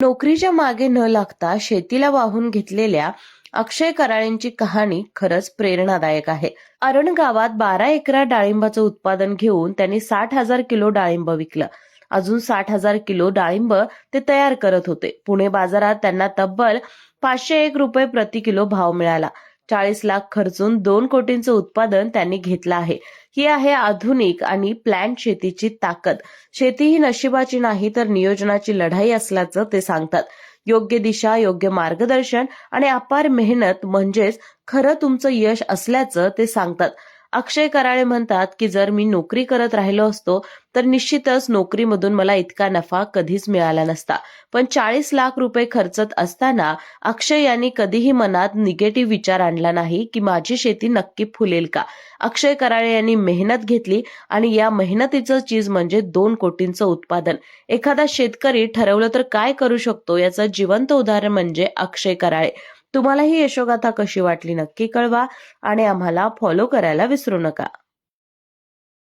नोकरीच्या मागे न लागता शेतीला वाहून घेतलेल्या अक्षय कराळेंची कहाणी खरंच प्रेरणादायक आहे. अरण गावात बारा एकरा डाळिंबाचं उत्पादन घेऊन त्यांनी साठ हजार किलो डाळिंब विकलं. अजून साठ हजार किलो डाळिंब ते तयार करत होते. पुणे बाजारात त्यांना तब्बल पाचशे एक रुपये प्रति किलो भाव मिळाला. चाळीस लाख खर्चून दोन कोटींचं उत्पादन त्यांनी घेतलं आहे. ही आहे आधुनिक आणि प्लॅन शेतीची ताकद. शेती ही नशिबाची नाही तर नियोजनाची लढाई असल्याचं ते सांगतात. योग्य दिशा योग्य मार्गदर्शन आणि अपार मेहनत म्हणजेच खरं तुमचं यश असल्याचं ते सांगतात. अक्षय कराळे म्हणतात की जर मी नोकरी करत राहिलो असतो तर निश्चितच नोकरीमधून मला इतका नफा कधीच मिळाला नसता. पण चाळीस लाख रुपये खर्चत असताना अक्षय यांनी कधीही मनात निगेटिव्ह विचार आणला नाही की माझी शेती नक्की फुलेल का? अक्षय कराळे यांनी मेहनत घेतली आणि या मेहनतीचं चीज म्हणजे दोन कोटींचं उत्पादन. एखादा शेतकरी ठरवलं तर काय करू शकतो याचं जिवंत उदाहरण म्हणजे अक्षय कराळे. तुम्हाला ही यशोगाथा कशी वाटली नक्की कळवा आणि आम्हाला फॉलो करायला विसरू नका.